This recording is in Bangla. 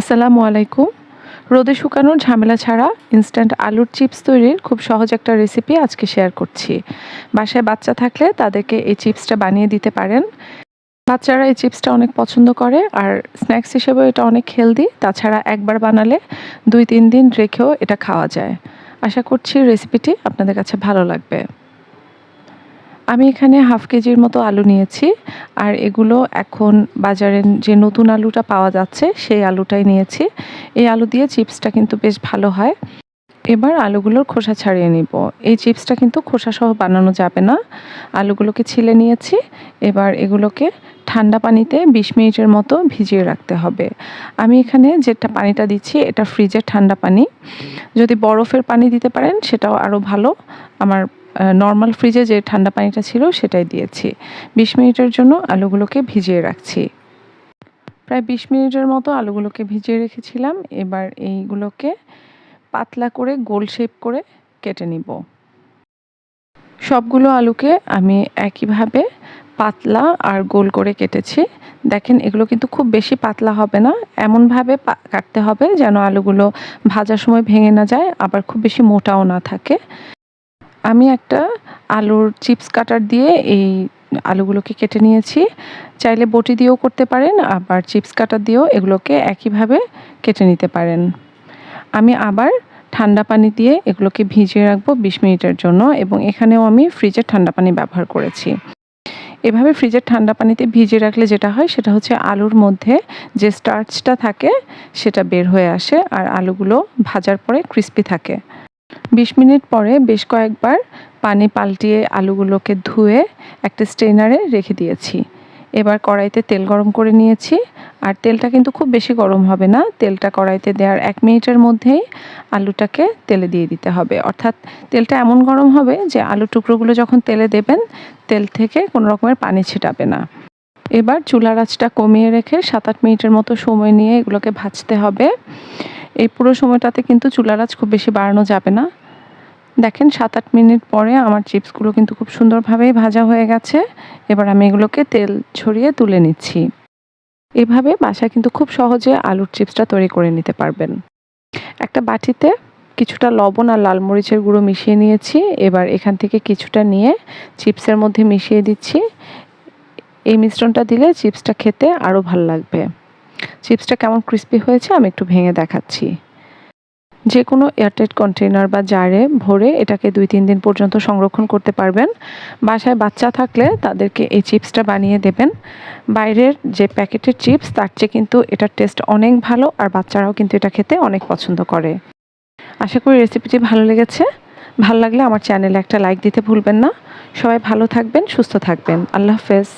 আসসালামু আলাইকুম। রোদে শুকানোর ঝামেলা ছাড়া ইনস্ট্যান্ট আলুর চিপস তৈরির খুব সহজ একটা রেসিপি আজকে শেয়ার করছি। বাসায় বাচ্চা থাকলে তাদেরকে এই চিপসটা বানিয়ে দিতে পারেন। বাচ্চারা এই চিপসটা অনেক পছন্দ করে আর স্ন্যাক্স হিসেবেও এটা অনেক হেলদি তাছাড়া একবার বানালে দুই তিন দিন রেখেও এটা খাওয়া যায়। আশা করছি রেসিপিটি আপনাদের কাছে ভালো লাগবে। আমি এখানে হাফ কেজির মতো আলু নিয়েছি, আর এগুলো এখন বাজারে যে নতুন আলুটা পাওয়া যাচ্ছে, সেই আলুটাই নিয়েছি। এই আলু দিয়ে চিপসটা কিন্তু বেশ ভালো হয়। এবার আলুগুলোর খোসা ছাড়িয়ে নিব। এই চিপসটা কিন্তু খোসা সহ বানানো যাবে না। আলুগুলোকে ছিলে নিয়েছি। এবার এগুলোকে ঠান্ডা পানিতে বিশ মিনিটের মতো ভিজিয়ে রাখতে হবে। আমি এখানে যেটা পানিটা দিচ্ছি, এটা ফ্রিজের ঠান্ডা পানি। যদি বরফের পানি দিতে পারেন, সেটাও আরও ভালো। আমার নর্মাল ফ্রিজে যে ঠান্ডা পানিটা ছিল সেটাই দিয়েছি। বিশ মিনিটের জন্য আলুগুলোকে ভিজিয়ে রাখছি। প্রায় বিশ মিনিটের মতো আলুগুলোকে ভিজিয়ে রেখেছিলাম। এবার এইগুলোকে পাতলা করে গোল শেপ করে কেটে নিব। সবগুলো আলুকে আমি একইভাবে পাতলা আর গোল করে কেটেছি। দেখেন, এগুলো কিন্তু খুব বেশি পাতলা হবে না। এমনভাবে কাটতে হবে যেন আলুগুলো ভাজার সময় ভেঙে না যায়, আবার খুব বেশি মোটাও না থাকে। আমি একটা আলুর চিপস কাটার দিয়ে এই আলুগুলোকে কেটে নিয়েছি। চাইলে বটি দিয়েও করতে পারেন, আবার চিপস কাটার দিয়েও এগুলোকে একইভাবে কেটে নিতে পারেন। আমি আবার ঠান্ডা পানি দিয়ে এগুলোকে ভিজিয়ে রাখব বিশ মিনিটের জন্য এবং এখানেও আমি ফ্রিজের ঠান্ডা পানি ব্যবহার করেছি। এভাবে ফ্রিজের ঠান্ডা পানিতে ভিজিয়ে রাখলে যেটা হয় সেটা হচ্ছে আলুর মধ্যে যে স্টার্চটা থাকে সেটা বের হয়ে আসে আর আলুগুলো ভাজার পরে ক্রিস্পি থাকে। বিশ মিনিট পরে বেশ কয়েকবার পানি পাল্টিয়ে আলুগুলোকে ধুয়ে একটা স্ট্রেনারে রেখে দিয়েছি। এবার কড়াইতে তেল গরম করে নিয়েছি। আর তেলটা কিন্তু খুব বেশি গরম হবে না। তেলটা কড়াইতে দেওয়ার এক মিনিটের মধ্যেই আলুটাকে তেলে দিয়ে দিতে হবে। অর্থাৎ তেলটা এমন গরম হবে যে আলু টুকরোগুলো যখন তেলে দেবেন, তেল থেকে কোনো রকমের পানি ছিটাবে না। এবার চুলার আঁচটা কমিয়ে রেখে সাত আট মিনিটের মতো সময় নিয়ে এগুলোকে ভাজতে হবে। এই পুরো সময়টাতে কিন্তু চুলার আঁচ খুব বেশি বাড়ানো যাবে না। দেখেন সাত আট মিনিট পরে আমার চিপসগুলো কিন্তু খুব সুন্দরভাবেই ভাজা হয়ে গেছে। এবার আমি এগুলোকে তেল ছড়িয়ে তুলে নিচ্ছি। এভাবে বাসায় কিন্তু খুব সহজে আলুর চিপসটা তৈরি করে নিতে পারবেন। একটা বাটিতে কিছুটা লবণ আর লাল মরিচের গুঁড়ো মিশিয়ে নিয়েছি। এবার এখান থেকে কিছুটা নিয়ে চিপসের মধ্যে মিশিয়ে দিচ্ছি। এই মিশ্রণটা দিলে চিপসটা খেতে আরও ভালো লাগবে। চিপসটা কেমন ক্রিস্পি হয়েছে আমি একটু ভেঙে দেখাচ্ছি। যে কোনো এয়ারটাইট কন্টেনার বা জারে ভরে এটাকে দুই, তিন দিন পর্যন্ত সংরক্ষণ করতে পারবেন। বাসায় বাচ্চা থাকলে তাদেরকে এই চিপসটা বানিয়ে দেবেন। বাইরের যে প্যাকেটের চিপস, তার চেয়ে কিন্তু এটার টেস্ট অনেক ভালো আর বাচ্চারাও কিন্তু এটা খেতে অনেক পছন্দ করে। আশা করি রেসিপিটি ভালো লেগেছে। ভালো লাগলে আমার চ্যানেলে একটা লাইক দিতে ভুলবেন না। সবাই ভালো থাকবেন, সুস্থ থাকবেন। আল্লাহ হাফেজ।